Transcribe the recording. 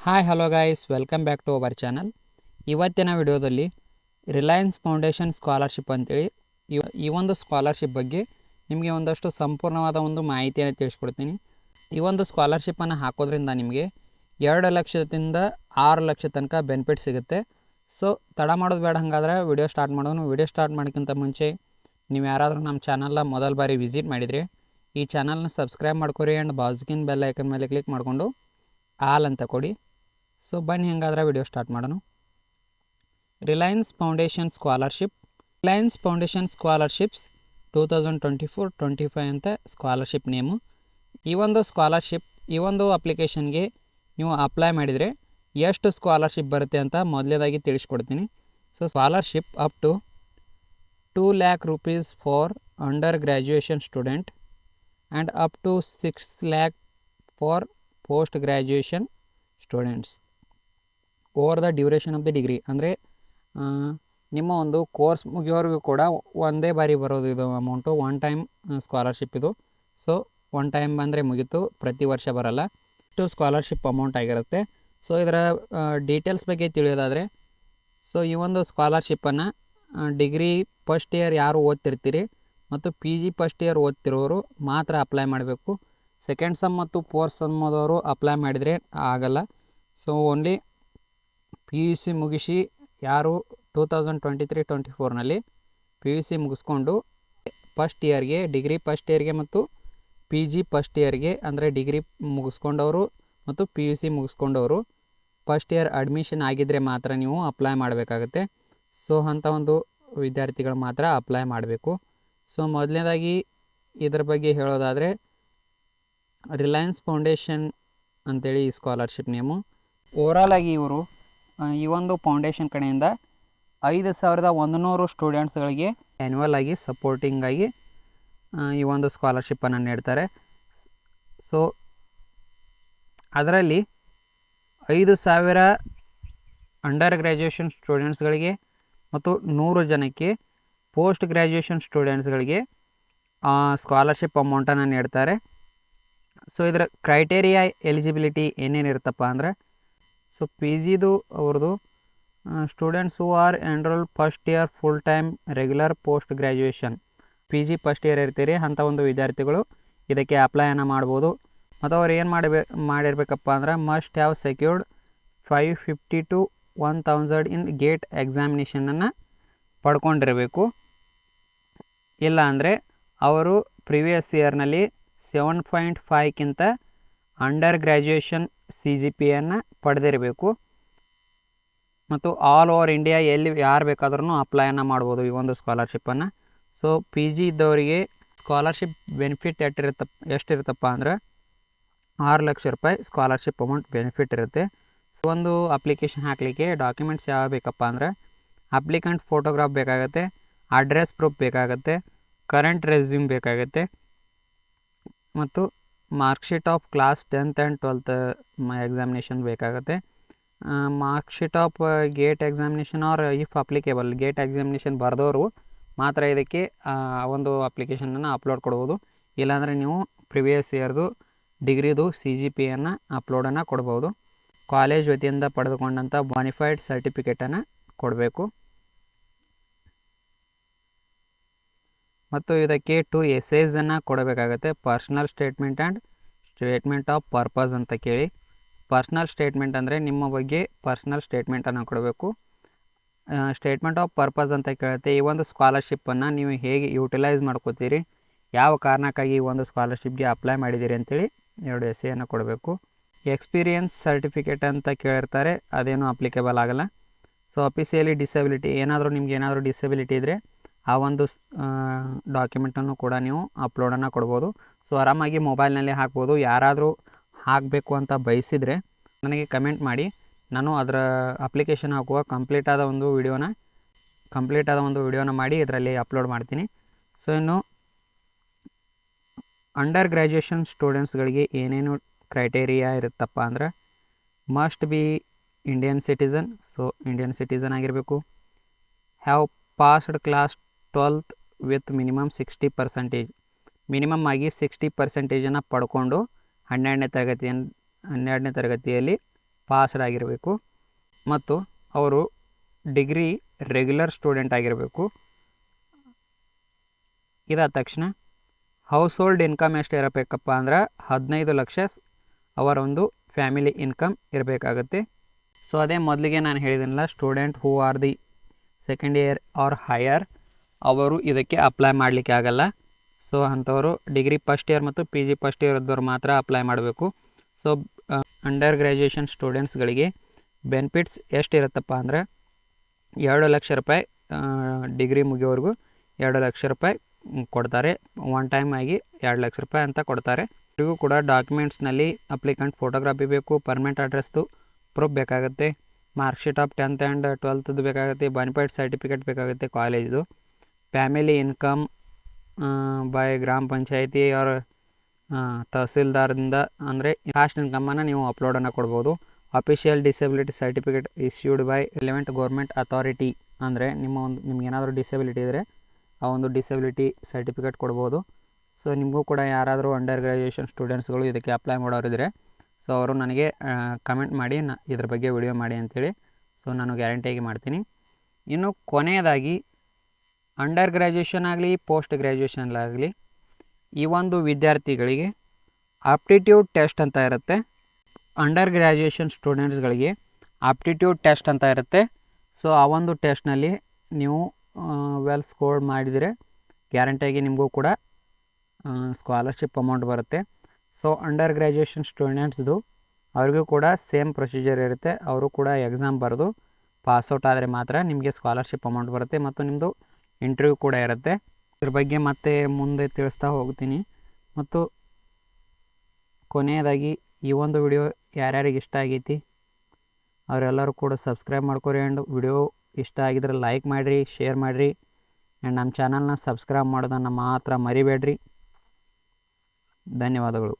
Hi hello guys welcome back to our channel ಇವತ್ತಿನ ವಿಡಿಯೋದಲ್ಲಿ Reliance Foundation scholarship ಅಂತೇಳಿ ಇವ- ಈ ಒಂದು ಸ್ಕಾಲರ್ಶಿಪ್ ಬಗ್ಗೆ ನಿಮಗೆ ಒಂದಷ್ಟು ಸಂಪೂರ್ಣವಾದ ಒಂದು ಮಾಹಿತಿಯನ್ನು ತಿಳಿಸ್ಕೊಡ್ತೀನಿ. ಈ ಒಂದು ಸ್ಕಾಲರ್ಶಿಪ್ಪನ್ನು ಹಾಕೋದ್ರಿಂದ ನಿಮಗೆ ಎರಡು ಲಕ್ಷದಿಂದ ಆರು ಲಕ್ಷ ತನಕ ಬೆನಿಫಿಟ್ ಸಿಗುತ್ತೆ. ಸೊ ತಡ ಮಾಡೋದು ಬೇಡ ಹಾಗಾದ್ರೆ ವಿಡಿಯೋ ಸ್ಟಾರ್ಟ್ ಮಾಡೋನು ವಿಡಿಯೋ ಸ್ಟಾರ್ಟ್ ಮಾಡೋಕ್ಕಿಂತ ಮುಂಚೆ ನೀವು ಯಾರಾದರೂ ನಮ್ಮ ಚಾನಲ್ನ ಮೊದಲ ಬಾರಿ ವಿಸಿಟ್ ಮಾಡಿದರೆ ಈ ಚಾನಲ್ನ ಸಬ್ಸ್ಕ್ರೈಬ್ ಮಾಡ್ಕೊರಿ ಆ್ಯಂಡ್ ಬಾಜುಕಿನ ಬೆಲ್ ಐಕನ್ ಮೇಲೆ ಕ್ಲಿಕ್ ಮಾಡಿಕೊಂಡು ಆಲ್ ಅಂತ ಕೊಡಿ. ಸೊ ಬನ್ನಿ ಹೆಂಗಾದ್ರೆ ವಿಡಿಯೋ ಸ್ಟಾರ್ಟ್ ಮಾಡೋಣ. Reliance Foundation scholarship Reliance Foundation scholarships two thousand twenty four twenty five ಅಂತ ಸ್ಕಾಲರ್ಶಿಪ್ ನೇಮು ಈ ಒಂದು ಸ್ಕಾಲರ್ಶಿಪ್ ಈ ಒಂದು ಅಪ್ಲಿಕೇಶನ್ಗೆ ನೀವು ಅಪ್ಲೈ ಮಾಡಿದರೆ ಎಷ್ಟು ಸ್ಕಾಲರ್ಶಿಪ್ ಬರುತ್ತೆ ಅಂತ ಮೊದಲೇದಾಗಿ ತಿಳಿಸ್ಕೊಡ್ತೀನಿ. So scholarship up to two lakh rupees for under graduation student and up to six lakh for post graduation students over the duration of the degree ಅಂದರೆ ನಿಮ್ಮ ಒಂದು ಕೋರ್ಸ್ ಮುಗಿಯೋರಿಗೂ ಕೂಡ ಒಂದೇ ಬಾರಿ ಬರೋದು ಇದು ಅಮೌಂಟು ಒನ್ ಟೈಮ್ ಸ್ಕಾಲರ್ಶಿಪ್ ಇದು. So one time ಬಂದರೆ ಮುಗೀತು, ಪ್ರತಿ ವರ್ಷ ಬರಲ್ಲ. ಇಷ್ಟು ಸ್ಕಾಲರ್ಶಿಪ್ ಅಮೌಂಟ್ ಆಗಿರುತ್ತೆ. ಸೊ ಇದರ ಡೀಟೇಲ್ಸ್ ಬಗ್ಗೆ ತಿಳಿಯೋದಾದರೆ ಸೊ ಈ ಒಂದು ಸ್ಕಾಲರ್ಶಿಪ್ಪನ್ನು ಡಿಗ್ರಿ ಫಸ್ಟ್ ಇಯರ್ ಯಾರು ಓದ್ತಿರ್ತೀರಿ ಮತ್ತು ಪಿ ಜಿ ಫಸ್ಟ್ ಇಯರ್ ಓದ್ತಿರೋರು ಮಾತ್ರ ಅಪ್ಲೈ ಮಾಡಬೇಕು. ಸೆಕೆಂಡ್ ಸಮ್ ಮತ್ತು ಫೋರ್ತ್ ಸಮ್ಮದವರು ಅಪ್ಲೈ ಮಾಡಿದರೆ ಆಗಲ್ಲ. So only P U C ಮುಗಿಸಿ ಯಾರು two thousand twenty three twenty ಫೋರ್ನಲ್ಲಿ P U C ಮುಗಿಸ್ಕೊಂಡು ಫಸ್ಟ್ ಇಯರ್ಗೆ ಡಿಗ್ರಿ ಫಸ್ಟ್ ಇಯರ್ಗೆ ಮತ್ತು ಪಿ ಜಿ ಫಸ್ಟ್ ಇಯರ್ಗೆ ಅಂದರೆ ಡಿಗ್ರಿ ಮುಗಿಸ್ಕೊಂಡವರು ಮತ್ತು ಪಿ ಯು ಸಿ ಮುಗಿಸ್ಕೊಂಡವರು ಫಸ್ಟ್ ಇಯರ್ ಅಡ್ಮಿಷನ್ ಆಗಿದ್ದರೆ ಮಾತ್ರ ನೀವು ಅಪ್ಲೈ ಮಾಡಬೇಕಾಗತ್ತೆ. ಸೊ ಅಂಥ ಒಂದು ವಿದ್ಯಾರ್ಥಿಗಳು ಮಾತ್ರ ಅಪ್ಲೈ ಮಾಡಬೇಕು. ಸೊ ಮೊದಲನೇದಾಗಿ ಇದರ ಬಗ್ಗೆ ಹೇಳೋದಾದರೆ ರಿಲಯನ್ಸ್ ಫೌಂಡೇಶನ್ ಅಂತೇಳಿ ಈ ಸ್ಕಾಲರ್ಶಿಪ್ ನೇಮು ಓವರಾಲ್ ಆಗಿ ಇವರು ಈ ಒಂದು ಫೌಂಡೇಶನ್ ಕಡೆಯಿಂದ ಐದು ಸಾವಿರದ ಒಂದು ನೂರು ಸ್ಟೂಡೆಂಟ್ಸ್ಗಳಿಗೆ ಆ್ಯನ್ಯುವಲ್ ಆಗಿ ಸಪೋರ್ಟಿಂಗ್ ಆಗಿ ಈ ಒಂದು ಸ್ಕಾಲರ್ಶಿಪ್ಪನ್ನು ನೀಡ್ತಾರೆ. ಸೊ ಅದರಲ್ಲಿ ಐದು ಸಾವಿರ ಅಂಡರ್ ಗ್ರ್ಯಾಜುಯೇಷನ್ ಸ್ಟೂಡೆಂಟ್ಸ್ಗಳಿಗೆ ಮತ್ತು ನೂರು ಜನಕ್ಕೆ ಪೋಸ್ಟ್ ಗ್ರ್ಯಾಜುಯೇಷನ್ ಸ್ಟೂಡೆಂಟ್ಸ್ಗಳಿಗೆ ಸ್ಕಾಲರ್ಶಿಪ್ ಅಮೌಂಟನ್ನು ನೀಡ್ತಾರೆ. ಸೊ ಇದರ ಕ್ರೈಟೇರಿಯಾ ಎಲಿಜಿಬಿಲಿಟಿ ಏನೇನಿರುತ್ತಪ್ಪ ಅಂದರೆ ಸೊ ಪಿ ಜಿದು ಅವ್ರದ್ದು students who are enrol first year full time regular post graduation P G first year ಇರ್ತೀರಿ ಅಂಥ ಒಂದು ವಿದ್ಯಾರ್ಥಿಗಳು ಇದಕ್ಕೆ ಅಪ್ಲೈಯನ್ನು ಮಾಡ್ಬೋದು. ಮತ್ತು ಅವ್ರು ಏನು ಮಾಡಬೇ, ಮಾಡಿರ್ಬೇಕಪ್ಪ ಅಂದ್ರೆ must have secured five fifty to one thousand in GATE ಎಕ್ಸಾಮಿನೇಷನನ್ನು ಪಡ್ಕೊಂಡಿರಬೇಕು. ಇಲ್ಲ ಅಂದರೆ ಅವರು ಪ್ರಿವಿಯಸ್ ಇಯರ್ನಲ್ಲಿ ಸೆವೆನ್ ಪಾಯಿಂಟ್ ಫೈವ್ಗಿಂತ ಅಂಡರ್ ಗ್ರ್ಯಾಜುಯೇಷನ್ ಸಿ ಜಿ ಪಿಯನ್ನು ಪಡೆದಿರಬೇಕು. ಮತ್ತು ಆಲ್ ಓವರ್ ಇಂಡಿಯಾ ಎಲ್ಲಿ ಯಾರು ಬೇಕಾದ್ರೂ ಅಪ್ಲೈಯನ್ನು ಮಾಡ್ಬೋದು ಈ ಒಂದು ಸ್ಕಾಲರ್ಶಿಪ್ಪನ್ನು ಸೊ ಪಿ ಜಿ ಇದ್ದವರಿಗೆ ಸ್ಕಾಲರ್ಶಿಪ್ ಬೆನಿಫಿಟ್ ಎಷ್ಟಿರುತ್ತ, ಎಷ್ಟಿರುತ್ತಪ್ಪ ಅಂದ್ರೆ ಆರು ಲಕ್ಷ ರೂಪಾಯಿ ಸ್ಕಾಲರ್ಶಿಪ್ ಅಮೌಂಟ್ ಬೆನಿಫಿಟ್ ಇರುತ್ತೆ. ಸೊ ಒಂದು ಅಪ್ಲಿಕೇಶನ್ ಹಾಕಲಿಕ್ಕೆ ಡಾಕ್ಯುಮೆಂಟ್ಸ್ ಯಾವ ಬೇಕಪ್ಪ ಅಂದರೆ ಅಪ್ಲಿಕೆಂಟ್ ಫೋಟೋಗ್ರಾಫ್ ಬೇಕಾಗುತ್ತೆ ಅಡ್ರೆಸ್ ಪ್ರೂಫ್ ಬೇಕಾಗುತ್ತೆ ಕರೆಂಟ್ ರೆಸ್ಯೂಮ್ ಬೇಕಾಗುತ್ತೆ, ಮತ್ತು marksheet of class tenth and twelfth examination ಬೇಕಾಗುತ್ತೆ. Marksheet of GATE examination or if applicable GATE examination ಬರೆದವರು ಮಾತ್ರ ಇದಕ್ಕೆ ಒಂದು ಅಪ್ಲಿಕೇಶನನ್ನು ಅಪ್ಲೋಡ್ ಕೊಡ್ಬೋದು. ಇಲ್ಲಾಂದರೆ ನೀವು ಪ್ರಿವಿಯಸ್ ಇಯರ್ದು ಡಿಗ್ರಿದು ಸಿ ಜಿ ಪಿಯನ್ನು ಅಪ್ಲೋಡನ್ನು ಕೊಡ್ಬೋದು. ಕಾಲೇಜ್ ವತಿಯಿಂದ ಪಡೆದುಕೊಂಡಂಥ ಬಾನಿಫೈಡ್ ಸರ್ಟಿಫಿಕೇಟನ್ನು ಕೊಡಬೇಕು. ಮತ್ತು ಇದಕ್ಕೆ ಟು ಎಸೇಸನ್ನು ಕೊಡಬೇಕಾಗತ್ತೆ. Personal statement and statement of purpose ಅಂತ ಕೇಳಿ. ಪರ್ಸ್ನಲ್ ಸ್ಟೇಟ್ಮೆಂಟ್ ಅಂದರೆ ನಿಮ್ಮ ಬಗ್ಗೆ ಪರ್ಸ್ನಲ್ ಸ್ಟೇಟ್ಮೆಂಟನ್ನು ಕೊಡಬೇಕು. ಸ್ಟೇಟ್ಮೆಂಟ್ ಆಫ್ ಪರ್ಪಸ್ ಅಂತ ಕೇಳುತ್ತೆ. ಈ ಒಂದು ಸ್ಕಾಲರ್ಶಿಪ್ಪನ್ನು ನೀವು ಹೇಗೆ ಯೂಟಿಲೈಸ್ ಮಾಡ್ಕೋತೀರಿ? ಯಾವ ಕಾರಣಕ್ಕಾಗಿ ಈ ಒಂದು ಸ್ಕಾಲರ್ಶಿಪ್ಗೆ ಅಪ್ಲೈ ಮಾಡಿದ್ದೀರಿ ಅಂತೇಳಿ ಎರಡು ಎಸೆಯನ್ನು ಕೊಡಬೇಕು. ಎಕ್ಸ್ಪೀರಿಯನ್ಸ್ ಸರ್ಟಿಫಿಕೇಟ್ ಅಂತ ಕೇಳಿರ್ತಾರೆ. ಅದೇನು ಅಪ್ಲಿಕೇಬಲ್ ಆಗಲ್ಲ. ಸೊ ಅಫಿಸಿಯಲಿ ಡಿಸಬಿಲಿಟಿ ಏನಾದರೂ ನಿಮ್ಗೆ ಏನಾದರೂ ಡಿಸಬಿಲಿಟಿ ಇದ್ದರೆ ಆ ಒಂದು ಡಾಕ್ಯುಮೆಂಟನ್ನು ಕೂಡ ನೀವು ಅಪ್ಲೋಡನ್ನು ಕೊಡ್ಬೋದು. ಸೊ ಆರಾಮಾಗಿ ಮೊಬೈಲ್ನಲ್ಲಿ ಹಾಕ್ಬೋದು. ಯಾರಾದರೂ ಹಾಕಬೇಕು ಅಂತ ಬಯಸಿದರೆ ನನಗೆ ಕಮೆಂಟ್ ಮಾಡಿ. ನಾನು ಅದರ ಅಪ್ಲಿಕೇಶನ್ ಹಾಕುವ ಕಂಪ್ಲೀಟ್ ಆದ ಒಂದು ವಿಡಿಯೋನ ಕಂಪ್ಲೀಟ್ ಆದ ಒಂದು ವಿಡಿಯೋನ ಮಾಡಿ ಇದರಲ್ಲಿ ಅಪ್ಲೋಡ್ ಮಾಡ್ತೀನಿ. ಸೊ ಇನ್ನು ಅಂಡರ್ ಗ್ರ್ಯಾಜುಯೇಷನ್ ಸ್ಟೂಡೆಂಟ್ಸ್ಗಳಿಗೆ ಏನೇನು ಕ್ರೈಟೇರಿಯಾ ಇರುತ್ತಪ್ಪ ಅಂದರೆ must be Indian citizen so Indian citizen ಆಗಿರಬೇಕು. Have passed class twelfth with minimum sixty percentage minimum ಆಗಿ ಸಿಕ್ಸ್ಟಿ ಪರ್ಸೆಂಟೇಜನ್ನು ಪಡ್ಕೊಂಡು ಹನ್ನೆರಡನೇ ತರಗತಿಯನ್ನು ಹನ್ನೆರಡನೇ ತರಗತಿಯಲ್ಲಿ ಪಾಸ್ಡ್ ಆಗಿರಬೇಕು. ಮತ್ತು ಅವರು ಡಿಗ್ರಿ ರೆಗ್ಯುಲರ್ ಸ್ಟೂಡೆಂಟ್ ಆಗಿರಬೇಕು. ಇದಾದ ತಕ್ಷಣ ಹೌಸ್ ಹೋಲ್ಡ್ ಇನ್ಕಮ್ ಎಷ್ಟು ಇರಬೇಕಪ್ಪ ಅಂದ್ರೆ ಹದಿನೈದು ಲಕ್ಷ ಅವರ ಒಂದು ಫ್ಯಾಮಿಲಿ ಇನ್ಕಮ್ ಇರಬೇಕಾಗತ್ತೆ. ಸೊ ಅದೇ ಮೊದಲಿಗೆ ನಾನು ಹೇಳಿದ್ದೀನಲ್ಲ student who are the second year or higher ಅವರು ಇದಕ್ಕೆ ಅಪ್ಲೈ ಮಾಡಲಿಕ್ಕೆ ಆಗಲ್ಲ. ಸೊ ಅಂಥವರು ಡಿಗ್ರಿ ಫಸ್ಟ್ ಇಯರ್ ಮತ್ತು ಪಿ ಜಿ ಫಸ್ಟ್ ಇಯರ್ ಇದ್ದವರು ಮಾತ್ರ ಅಪ್ಲೈ ಮಾಡಬೇಕು. ಸೊ ಅಂಡರ್ ಗ್ರ್ಯಾಜುಯೇಷನ್ ಸ್ಟೂಡೆಂಟ್ಸ್ಗಳಿಗೆ ಬೆನಿಫಿಟ್ಸ್ ಎಷ್ಟಿರುತ್ತಪ್ಪ ಅಂದರೆ ಎರಡು ಲಕ್ಷ ರೂಪಾಯಿ ಡಿಗ್ರಿ ಮುಗಿಯೋವರೆಗೂ ಎರಡು ಲಕ್ಷ ರೂಪಾಯಿ ಕೊಡ್ತಾರೆ. ಒನ್ ಟೈಮ್ ಆಗಿ ಎರಡು ಲಕ್ಷ ರೂಪಾಯಿ ಅಂತ ಕೊಡ್ತಾರೆ. ಇವರಿಗೂ ಕೂಡ ಡಾಕ್ಯುಮೆಂಟ್ಸ್ನಲ್ಲಿ ಅಪ್ಲಿಕೆಂಟ್ ಫೋಟೋಗ್ರಾಫಿ ಬೇಕು ಪರ್ಮನೆಂಟ್ ಅಡ್ರೆಸ್ದು ಪ್ರೂಫ್ ಬೇಕಾಗುತ್ತೆ. ಮಾರ್ಕ್ಶೀಟ್ ಆಫ್ ಟೆಂತ್ ಆ್ಯಂಡ್ ಟ್ವೆಲ್ತ್ದು ಬೇಕಾಗುತ್ತೆ ಬನಿಫೈಡ್ ಸರ್ಟಿಫಿಕೇಟ್ ಬೇಕಾಗುತ್ತೆ ಕಾಲೇಜ್ದು ಫ್ಯಾಮಿಲಿ ಇನ್ಕಮ್ ಬೈ ಗ್ರಾಮ ಪಂಚಾಯಿತಿ ಅವ್ರ ತಹಸೀಲ್ದಾರ್ದಿಂದ ಅಂದರೆ ಕಾಸ್ಟ್ ಇನ್ಕಮನ್ನು ನೀವು ಅಪ್ಲೋಡನ್ನು ಕೊಡ್ಬೋದು. Official disability certificate issued by relevant government authority ಅಂದರೆ ನಿಮ್ಮ ಒಂದು, ನಿಮ್ಗೆ ಏನಾದರೂ ಡಿಸಬಿಲಿಟಿ ಇದ್ದರೆ ಆ ಒಂದು ಡಿಸಬಿಲಿಟಿ ಸರ್ಟಿಫಿಕೇಟ್ ಕೊಡ್ಬೋದು. ಸೊ ನಿಮಗೂ ಕೂಡ ಯಾರಾದರೂ ಅಂಡರ್ ಗ್ರ್ಯಾಜುಯೇಷನ್ ಸ್ಟೂಡೆಂಟ್ಸ್ಗಳು ಇದಕ್ಕೆ ಅಪ್ಲೈ ಮಾಡೋರಿದ್ದರೆ ಸೊ ಅವರು ನನಗೆ ಕಮೆಂಟ್ ಮಾಡಿ ನ, ಇದ್ರ ಬಗ್ಗೆ ವಿಡಿಯೋ ಮಾಡಿ ಅಂತೇಳಿ. ಸೊ ನಾನು ಗ್ಯಾರಂಟಿಯಾಗಿ ಮಾಡ್ತೀನಿ. ಇನ್ನು ಕೊನೆಯದಾಗಿ ಅಂಡರ್ ಗ್ರ್ಯಾಜುಯೇಷನ್ ಆಗಲಿ, ಪೋಸ್ಟ್ ಗ್ರ್ಯಾಜುಯೇಷನ್ಲಾಗಲಿ ಈ ಒಂದು ವಿದ್ಯಾರ್ಥಿಗಳಿಗೆ ಆಪ್ಟಿಟ್ಯೂಡ್ ಟೆಸ್ಟ್ ಅಂತ ಇರುತ್ತೆ. ಅಂಡರ್ ಗ್ರ್ಯಾಜುಯೇಷನ್ ಸ್ಟೂಡೆಂಟ್ಸ್ಗಳಿಗೆ ಆಪ್ಟಿಟ್ಯೂಡ್ ಟೆಸ್ಟ್ ಅಂತ ಇರುತ್ತೆ. ಸೊ, ಆ ಒಂದು ಟೆಸ್ಟ್ನಲ್ಲಿ ನೀವು ವೆಲ್ ಸ್ಕೋರ್ ಮಾಡಿದರೆ ಗ್ಯಾರಂಟಿಯಾಗಿ ನಿಮಗೂ ಕೂಡ ಸ್ಕಾಲರ್ಶಿಪ್ ಅಮೌಂಟ್ ಬರುತ್ತೆ. ಸೊ, ಅಂಡರ್ ಗ್ರ್ಯಾಜುಯೇಷನ್ ಸ್ಟೂಡೆಂಟ್ಸ್ದು ಅವ್ರಿಗೂ ಕೂಡ ಸೇಮ್ ಪ್ರೊಸೀಜರ್ ಇರುತ್ತೆ. ಅವರು ಕೂಡ ಎಕ್ಸಾಮ್ ಬರೆದು ಪಾಸ್ಔಟ್ ಆದರೆ ಮಾತ್ರ ನಿಮಗೆ ಸ್ಕಾಲರ್ಶಿಪ್ ಅಮೌಂಟ್ ಬರುತ್ತೆ ಮತ್ತು ನಿಮ್ಮದು ಇಂಟರ್ವ್ಯೂ ಕೂಡ ಇರುತ್ತೆ. ಇದ್ರ ಬಗ್ಗೆ ಮತ್ತೆ ಮುಂದೆ ತಿಳಿಸ್ತಾ ಹೋಗ್ತೀನಿ. ಮತ್ತು ಕೊನೆಯದಾಗಿ ಈ ಒಂದು ವಿಡಿಯೋ ಯಾರ್ಯಾರಿಗೆ ಇಷ್ಟ ಆಗೈತಿ, ಅವರೆಲ್ಲರೂ ಕೂಡ ಸಬ್ಸ್ಕ್ರೈಬ್ ಮಾಡ್ಕೊರಿ ಆ್ಯಂಡ್ ವಿಡಿಯೋ ಇಷ್ಟ ಆಗಿದ್ರೆ ಲೈಕ್ ಮಾಡಿರಿ ಶೇರ್ ಮಾಡಿರಿ. ಆ್ಯಂಡ್ ನಮ್ಮ ಚಾನಲ್ನ ಸಬ್ಸ್ಕ್ರೈಬ್ ಮಾಡೋದನ್ನು ಮಾತ್ರ ಮರಿಬೇಡ್ರಿ. ಧನ್ಯವಾದಗಳು.